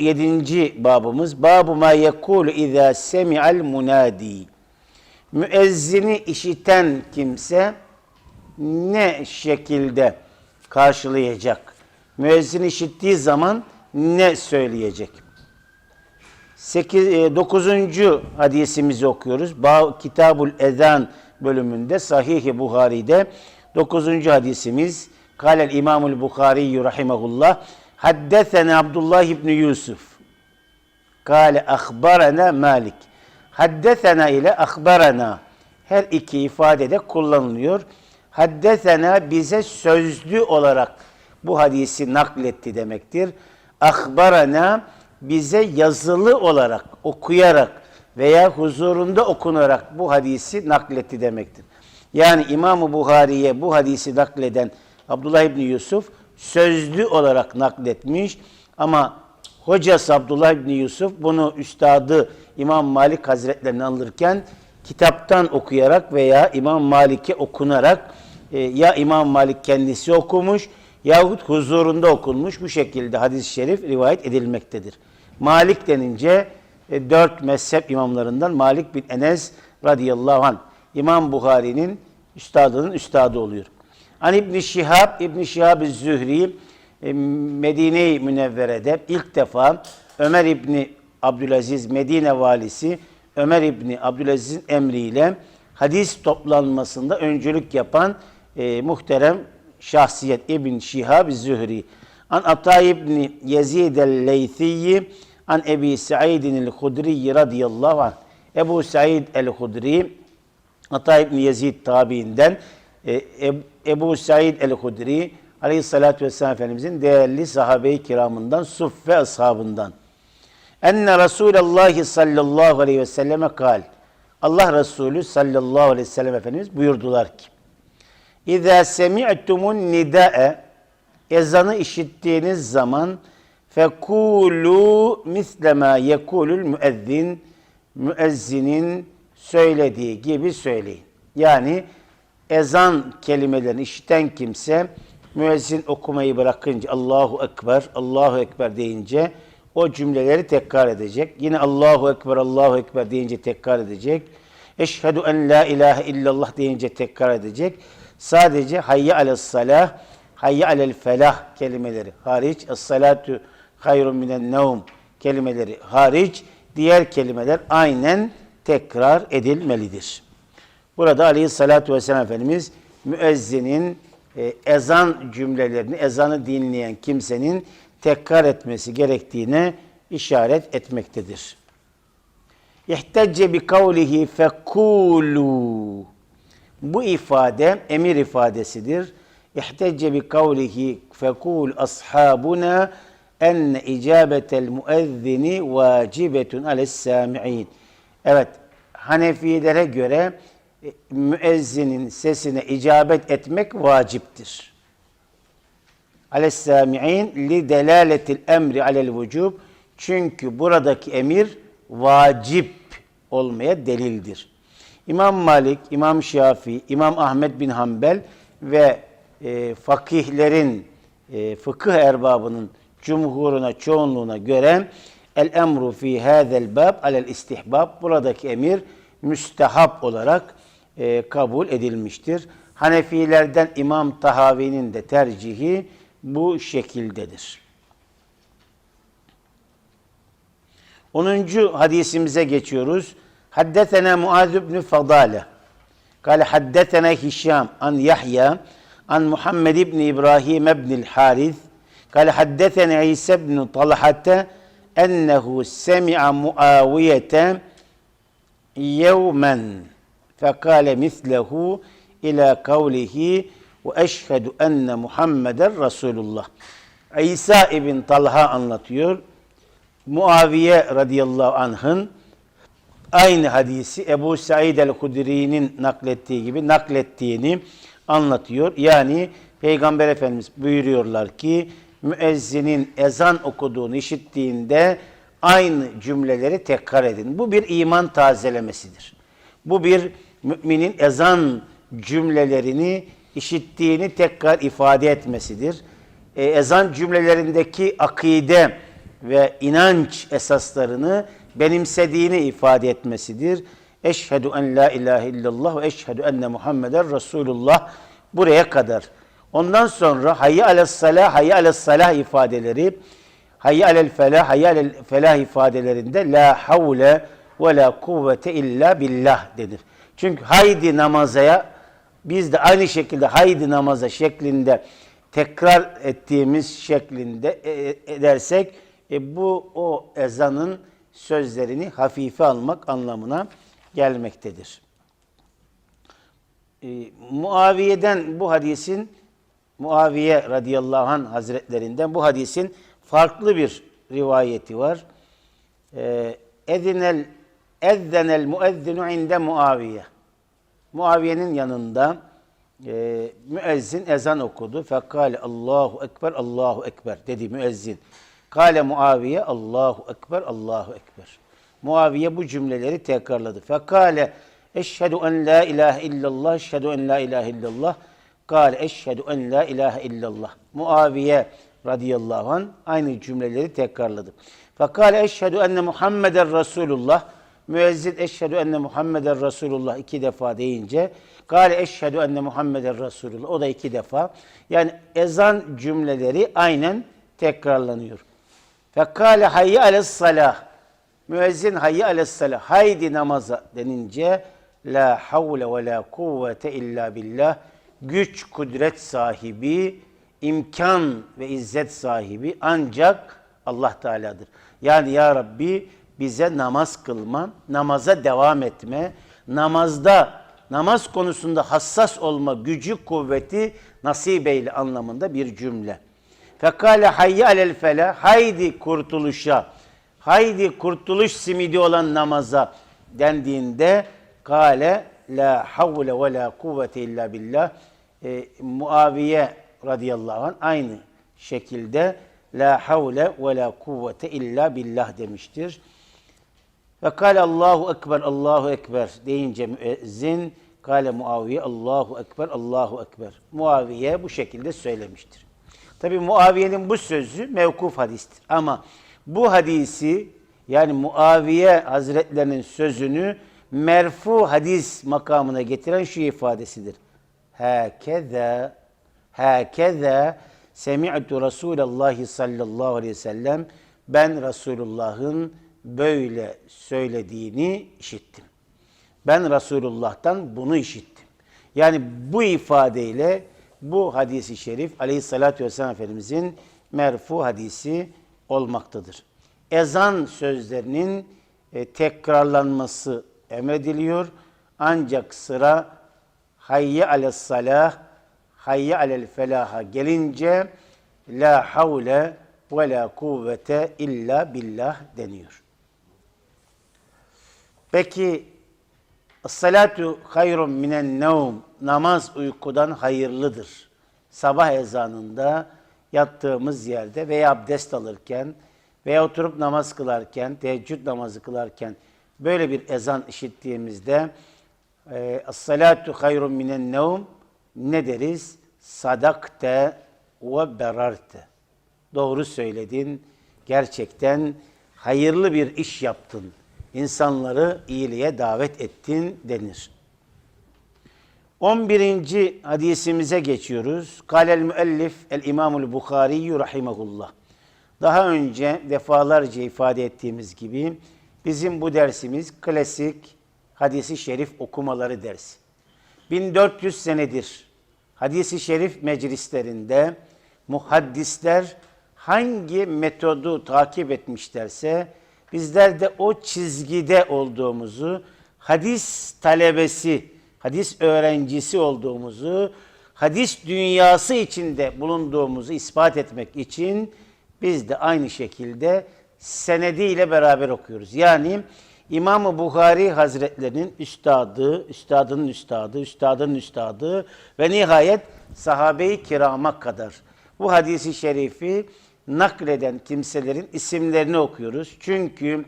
Yedinci babımız Babu ma yekulu izâ semi'al munadi. Müezzini işiten kimse ne şekilde karşılayacak? Müezzin işittiği zaman ne söyleyecek? 8, 9. hadisimizi okuyoruz. Kitabul Ezan bölümünde Sahih-i Buhari'de 9. hadisimiz Kâlel İmamul Bukhari rahimehullah Haddesena Abdullah ibn Yusuf Kâle ahbarana Malik Haddesena ile ahbarana her iki ifadede kullanılıyor. Haddesena bize sözlü olarak bu hadisi nakletti demektir. Ahbarana bize yazılı olarak, okuyarak veya huzurunda okunarak bu hadisi nakletti demektir. Yani İmam-ı Buhari'ye bu hadisi nakleden Abdullah İbni Yusuf sözlü olarak nakletmiş ama hocası Abdullah İbni Yusuf bunu üstadı İmam Malik Hazretlerini alırken kitaptan okuyarak veya İmam Malik'e okunarak e, ya İmam Malik kendisi okumuş yahut huzurunda okunmuş bu şekilde hadis-i şerif rivayet edilmektedir. Malik denince e, dört mezhep imamlarından Malik bin Enes radıyallahu anh İmam Buhari'nin üstadının üstadı oluyor. An İbn Şihab, İbn Şihab Zühri e, Medine-i Münevvere'de ilk defa Ömer İbni Abdülaziz Medine valisi Ömer İbni Abdülaziz'in emriyle hadis toplanmasında öncülük yapan e, muhterem şahsiyet İbn Şihab Zühri. An Ata İbni Yezid el-Leythiyyi an Ebi Sa'idin el-Hudri radıyallahu anh. Ebu Said el-Hudri Ata İbni Yezid tabiinden Ebu Said el-Hudri aleyhissalatü vesselam Efendimizin değerli sahabe-i kiramından, suf ve ashabından. Enne Resulallah sallallahu aleyhi ve selleme kal. Allah Resulü sallallahu aleyhi ve sellem Efendimiz buyurdular ki İzâ semi'tumun nidâe ezanı işittiğiniz zaman fekulu mislema yekulul müezzin müezzinin söylediği gibi söyleyin. Yani ezan kelimelerini işiten kimse müezzin okumayı bırakınca Allahu Ekber, Allahu Ekber deyince o cümleleri tekrar edecek. Yine Allahu Ekber, Allahu Ekber deyince tekrar edecek. Eşhedü en la ilahe illallah deyince tekrar edecek. Sadece hayye alel salah, hayye alel felah kelimeleri hariç, es-salatu hayrun minen nevm kelimeleri hariç, diğer kelimeler aynen tekrar edilmelidir. Burada aleyhissalatü vesselam Efendimiz müezzinin e, ezan cümlelerini, ezanı dinleyen kimsenin tekrar etmesi gerektiğine işaret etmektedir. İhtecce bi kavlihi fekulu. Bu ifade emir ifadesidir. İhtecce bi kavlihi fekul ashabuna enne icabetel müezzini vacibetun ales sami'in. Evet, Hanefilere göre müezzinin sesine icabet etmek vaciptir. Alessami'in li delaletil emri alel vücub. Çünkü buradaki emir vacip olmaya delildir. İmam Malik, İmam Şafii, İmam Ahmet bin Hanbel ve e, fakihlerin, e, fıkıh erbabının cumhuruna, çoğunluğuna göre el emru fi hazel bab alel istihbab buradaki emir müstehap olarak e, kabul edilmiştir. Hanefilerden İmam Tahavi'nin de tercihi bu şekildedir. 10. hadisimize geçiyoruz. Haddetena Muaz ibn Fadale. Kale haddetena Hişam an Yahya an Muhammed ibn İbrahim ibn el-Harith. Kale haddetena İsa ibn Talhata ennehu semi'a Muaviyete yevmen fekale mislehu ila kavlihi ve eşhedü enne Muhammeden Resulullah. İsa ibn Talha anlatıyor. Muaviye radıyallahu anh'ın aynı hadisi Ebu Said el-Hudri'nin naklettiği gibi naklettiğini anlatıyor. Yani Peygamber Efendimiz buyuruyorlar ki müezzinin ezan okuduğunu işittiğinde aynı cümleleri tekrar edin. Bu bir iman tazelemesidir. Bu bir müminin ezan cümlelerini işittiğini tekrar ifade etmesidir. E, ezan cümlelerindeki akide ve inanç esaslarını benimsediğini ifade etmesidir. Eşhedü en la ilahe illallah ve eşhedü enne Muhammeden Resulullah buraya kadar. Ondan sonra salah, hayye alas salah ifadeleri, hayye alel felah, hayye alel felah ifadelerinde la havle ve la kuvvete illa billah denir. Çünkü haydi namazaya biz de aynı şekilde haydi namaza şeklinde tekrar ettiğimiz şeklinde e- edersek e, bu o ezanın sözlerini hafife almak anlamına gelmektedir. E, Muaviye'den bu hadisin Muaviye radıyallahu anh hazretlerinden bu hadisin farklı bir rivayeti var. E, Edinel ezzenel muezzinu inde Muaviye. Muaviye'nin yanında e, müezzin ezan okudu. Fekale Allahu Ekber, Allahu Ekber dedi müezzin. Kale Muaviye Allahu Ekber, Allahu Ekber. Muaviye bu cümleleri tekrarladı. Fekale Eşhedü en la ilahe illallah, eşhedü en la ilahe illallah. Kale eşhedü en la ilahe illallah. Muaviye radıyallahu anh aynı cümleleri tekrarladı. Fekale eşhedü enne Muhammeden Resulullah. Müezzin eşhedü enne Muhammeden Resulullah iki defa deyince Gale eşhedü enne Muhammeden Resulullah. O da iki defa. Yani ezan cümleleri aynen tekrarlanıyor. Fekale hayye ales salah. Müezzin hayye ales salah. Haydi namaza denince la havle ve la kuvvete illa billah. Güç, kudret sahibi, imkan ve izzet sahibi ancak Allah Teala'dır. Yani ya Rabbi bize namaz kılma, namaza devam etme, namazda, namaz konusunda hassas olma gücü, kuvveti nasip eyle anlamında bir cümle. Fekale hayye alel fela, haydi kurtuluşa, haydi kurtuluş simidi olan namaza dendiğinde kale la havle ve la kuvvete illa billah e, Muaviye radıyallahu anh aynı şekilde la havle ve la kuvvete illa billah demiştir. Ve kâle Allahu Ekber, Allahu Ekber deyince müezzin, kâle Muaviye Allahu Ekber, Allahu Ekber. Muaviye bu şekilde söylemiştir. Tabi Muaviye'nin bu sözü mevkuf hadistir. Ama bu hadisi yani Muaviye Hazretlerinin sözünü merfu hadis makamına getiren şu ifadesidir. Hakeza, hakeza semi'tu Resulallah sallallahu aleyhi ve sellem ben Resulullah'ın böyle söylediğini işittim. Ben Resulullah'tan bunu işittim. Yani bu ifadeyle bu hadisi şerif aleyhissalatü vesselam Efendimizin merfu hadisi olmaktadır. Ezan sözlerinin e, tekrarlanması emrediliyor. Ancak sıra hayye ales salah, hayye alel felaha gelince la havle ve la kuvvete illa billah deniyor. Peki salatu hayrun minen nevm namaz uykudan hayırlıdır. Sabah ezanında yattığımız yerde veya abdest alırken veya oturup namaz kılarken, teheccüd namazı kılarken böyle bir ezan işittiğimizde e, salatu hayrun minen nevm ne deriz? Sadakte ve berarte. Doğru söyledin. Gerçekten hayırlı bir iş yaptın insanları iyiliğe davet ettin denir. 11. hadisimize geçiyoruz. Kalel müellif el İmamul Bukhari rahimehullah. Daha önce defalarca ifade ettiğimiz gibi bizim bu dersimiz klasik hadisi şerif okumaları dersi. 1400 senedir hadisi şerif meclislerinde muhaddisler hangi metodu takip etmişlerse bizler de o çizgide olduğumuzu, hadis talebesi, hadis öğrencisi olduğumuzu, hadis dünyası içinde bulunduğumuzu ispat etmek için biz de aynı şekilde senediyle beraber okuyoruz. Yani İmam-ı Bukhari Hazretlerinin üstadı, üstadının üstadı, üstadının üstadı ve nihayet sahabe-i kirama kadar bu hadisi şerifi nakleden kimselerin isimlerini okuyoruz. Çünkü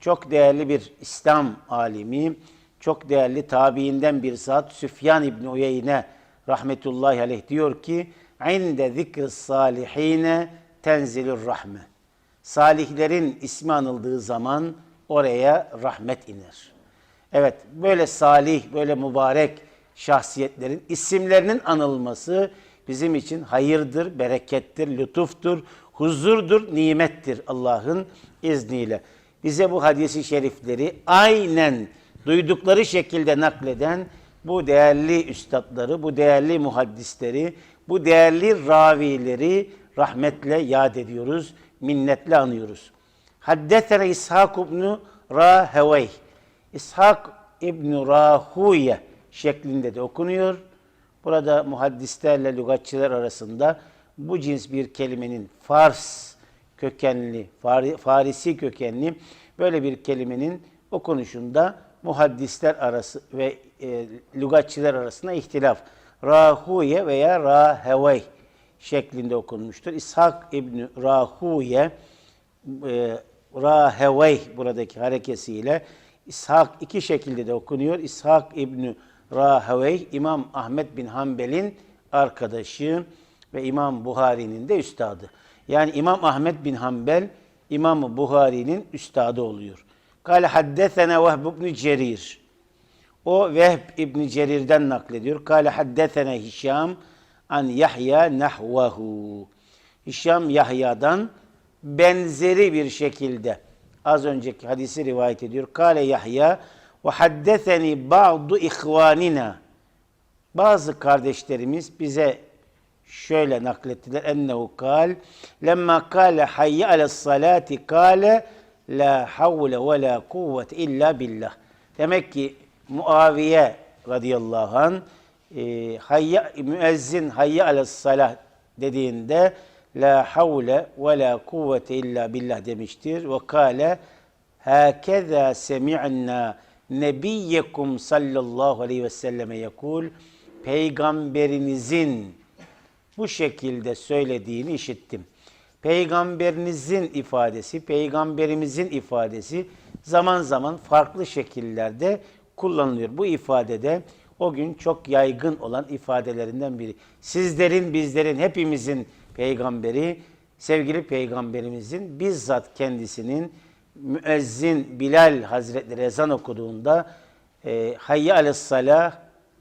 çok değerli bir İslam alimi, çok değerli tabiinden bir zat Süfyan İbni Uyeyne rahmetullahi aleyh diyor ki inde zikr salihine tenzilur rahme. Salihlerin ismi anıldığı zaman oraya rahmet iner. Evet, böyle salih, böyle mübarek şahsiyetlerin isimlerinin anılması bizim için hayırdır, berekettir, lütuftur, huzurdur, nimettir Allah'ın izniyle. Bize bu hadisi şerifleri aynen duydukları şekilde nakleden bu değerli üstadları, bu değerli muhaddisleri, bu değerli ravileri rahmetle yad ediyoruz, minnetle anıyoruz. Haddetene İshak ibn Rahevey. İshak İbn Rahuye şeklinde de okunuyor. Burada muhaddislerle lügatçılar arasında bu cins bir kelimenin Fars kökenli, Fari- Farisi kökenli böyle bir kelimenin okunuşunda muhaddisler arası ve e, lügatçılar arasında ihtilaf. Rahuye veya Rahevey şeklinde okunmuştur. İshak İbni Rahuye e, Rahevey buradaki harekesiyle İshak iki şekilde de okunuyor. İshak İbni Rahevey İmam Ahmet bin Hanbel'in arkadaşı ve İmam Buhari'nin de üstadı. Yani İmam Ahmet bin Hanbel İmam Buhari'nin üstadı oluyor. Kale haddesene Vehb ibn Cerir. O Vehb İbni Cerir'den naklediyor. Kale haddesene Hişam an Yahya nahvahu. Hişam Yahya'dan benzeri bir şekilde az önceki hadisi rivayet ediyor. Kale Yahya ve haddeseni ba'du ihvanina. Bazı kardeşlerimiz bize şöyle naklettiler. Ennehu kal lemma kale hayye ales salati kale la havle ve la kuvvet illa billah. Demek ki Muaviye radıyallahu an e, hayye, müezzin hayye ales salah dediğinde la havle ve la kuvvete illa billah demiştir. Ve kâle hâkezâ semi'nâ nebiyyekum sallallahu aleyhi ve selleme yekul peygamberinizin bu şekilde söylediğini işittim. Peygamberinizin ifadesi, peygamberimizin ifadesi zaman zaman farklı şekillerde kullanılıyor. Bu ifadede o gün çok yaygın olan ifadelerinden biri. Sizlerin, bizlerin, hepimizin peygamberi, sevgili peygamberimizin bizzat kendisinin müezzin Bilal Hazretleri ezan okuduğunda e, hayye ales salah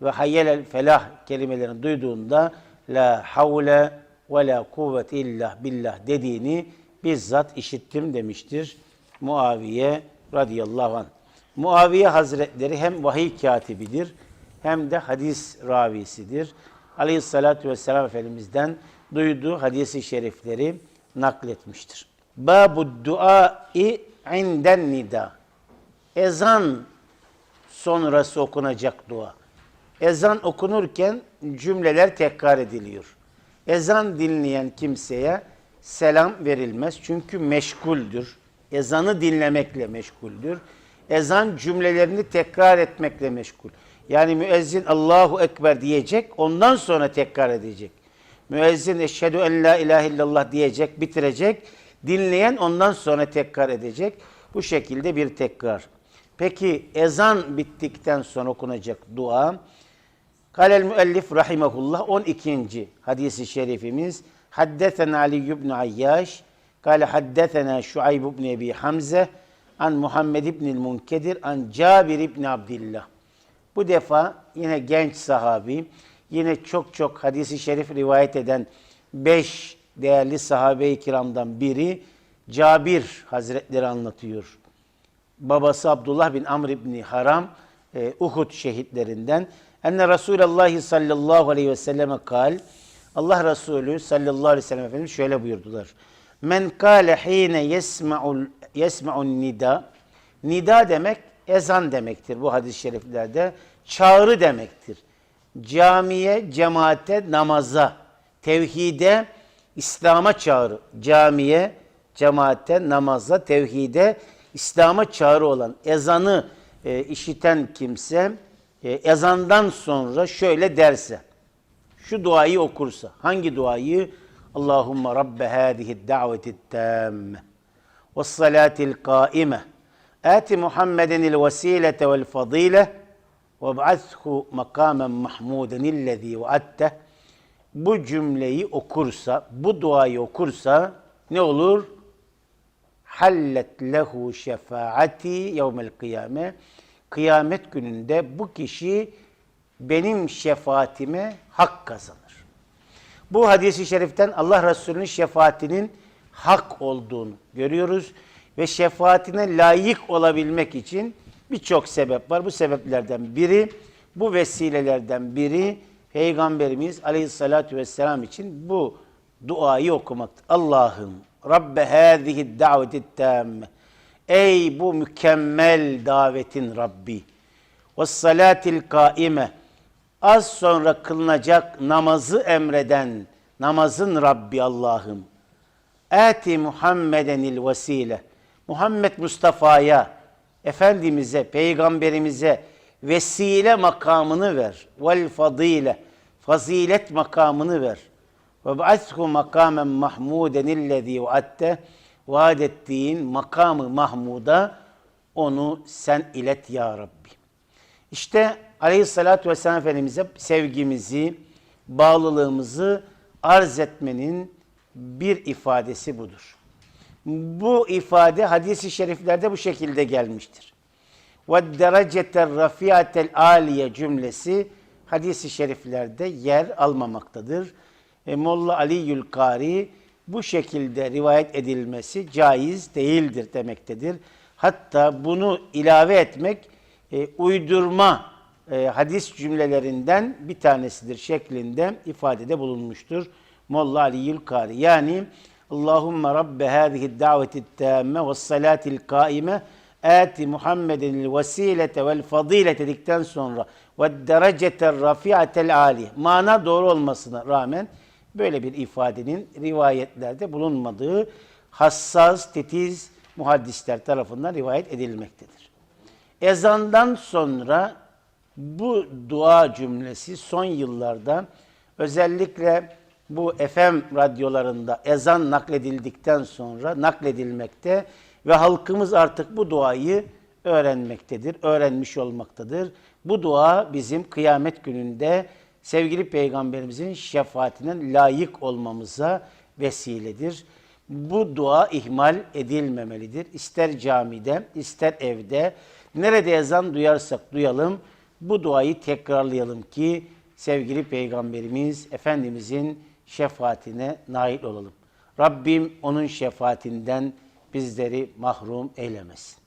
ve hayyel felah kelimelerini duyduğunda la havle ve la kuvvet illa billah dediğini bizzat işittim demiştir Muaviye radıyallahu anh. Muaviye Hazretleri hem vahiy katibidir hem de hadis ravisidir. Aleyhissalatü vesselam Efendimiz'den duyduğu hadisi şerifleri nakletmiştir. Babu duai inden nida. Ezan sonrası okunacak dua. Ezan okunurken cümleler tekrar ediliyor. Ezan dinleyen kimseye selam verilmez çünkü meşguldür. Ezanı dinlemekle meşguldür. Ezan cümlelerini tekrar etmekle meşgul. Yani müezzin Allahu Ekber diyecek, ondan sonra tekrar edecek. Müezzin eşhedü en la ilahe illallah diyecek, bitirecek. Dinleyen ondan sonra tekrar edecek. Bu şekilde bir tekrar. Peki ezan bittikten sonra okunacak dua. Kalel müellif rahimehullah 12. hadisi şerifimiz. Haddeten Ali ibn Ayyaş. Kale haddetena Şuayb ibn Ebi Hamze an Muhammed ibn Munkedir an Cabir ibn Abdillah. Bu defa yine genç sahabi, yine çok çok hadisi şerif rivayet eden beş değerli sahabe-i kiramdan biri Cabir Hazretleri anlatıyor. Babası Abdullah bin Amr ibn Haram, e, Uhud şehitlerinden. Enne Resulallah sallallahu aleyhi ve selleme kal, Allah Resulü sallallahu aleyhi ve sellem Efendimiz şöyle buyurdular. Men kâle hîne yesma'ul yesma'un nida. Nida demek ezan demektir bu hadis-i şeriflerde. Çağrı demektir. Camiye, cemaate, namaza, tevhide, İslam'a çağrı. Camiye, cemaate, namaza, tevhide, İslam'a çağrı olan ezanı e, işiten kimse e, ezandan sonra şöyle derse, şu duayı okursa, hangi duayı? Allahümme Rabbe hâdihi daveti tâmme ve salâtil kâime âti Muhammedenil vesilete vel fadîle ve ba'athu makâmen mahmûden illezî ve'atteh bu cümleyi okursa, bu duayı okursa ne olur? Hallet lehu şefaati yevmel kıyame. Kıyamet gününde bu kişi benim şefaatime hak kazanır. Bu hadisi şeriften Allah Resulü'nün şefaatinin hak olduğunu görüyoruz ve şefaatine layık olabilmek için birçok sebep var. Bu sebeplerden biri, bu vesilelerden biri Peygamberimiz Aleyhisselatü Vesselam için bu duayı okumaktır. Allah'ım Rabbe hâzihi daveti tâmme Ey bu mükemmel davetin Rabbi ve salatil kaime az sonra kılınacak namazı emreden namazın Rabbi Allah'ım. Ati Muhammedenil vesile. Muhammed Mustafa'ya, Efendimiz'e, Peygamberimize vesile makamını ver. Vel fadile. Fazilet makamını ver. Ve ba'athu makamen mahmuden illezî Vaad ettiğin makamı Mahmud'a onu sen ilet ya Rabbi. İşte Aleyhisselatü Vesselam Efendimiz'e sevgimizi, bağlılığımızı arz etmenin bir ifadesi budur. Bu ifade hadisi şeriflerde bu şekilde gelmiştir. Ve dereceter rafiatel aliye cümlesi hadisi şeriflerde yer almamaktadır. E, Molla Ali Yülkari bu şekilde rivayet edilmesi caiz değildir demektedir. Hatta bunu ilave etmek e, uydurma e, hadis cümlelerinden bir tanesidir şeklinde ifadede bulunmuştur. Molla Ali Yülkari yani Allahümme Rabbe hâzihi daveti tâmme ve salatil kaime ati Muhammedin vesilete vel fadilete dedikten sonra ve dereceter rafiatel ali mana doğru olmasına rağmen böyle bir ifadenin rivayetlerde bulunmadığı hassas, titiz muhaddisler tarafından rivayet edilmektedir. Ezandan sonra bu dua cümlesi son yıllarda özellikle bu FM radyolarında ezan nakledildikten sonra nakledilmekte ve halkımız artık bu duayı öğrenmektedir, öğrenmiş olmaktadır. Bu dua bizim kıyamet gününde sevgili peygamberimizin şefaatine layık olmamıza vesiledir. Bu dua ihmal edilmemelidir. İster camide, ister evde, nerede ezan duyarsak duyalım, bu duayı tekrarlayalım ki sevgili peygamberimiz Efendimizin şefaatine nail olalım. Rabbim onun şefaatinden bizleri mahrum eylemesin.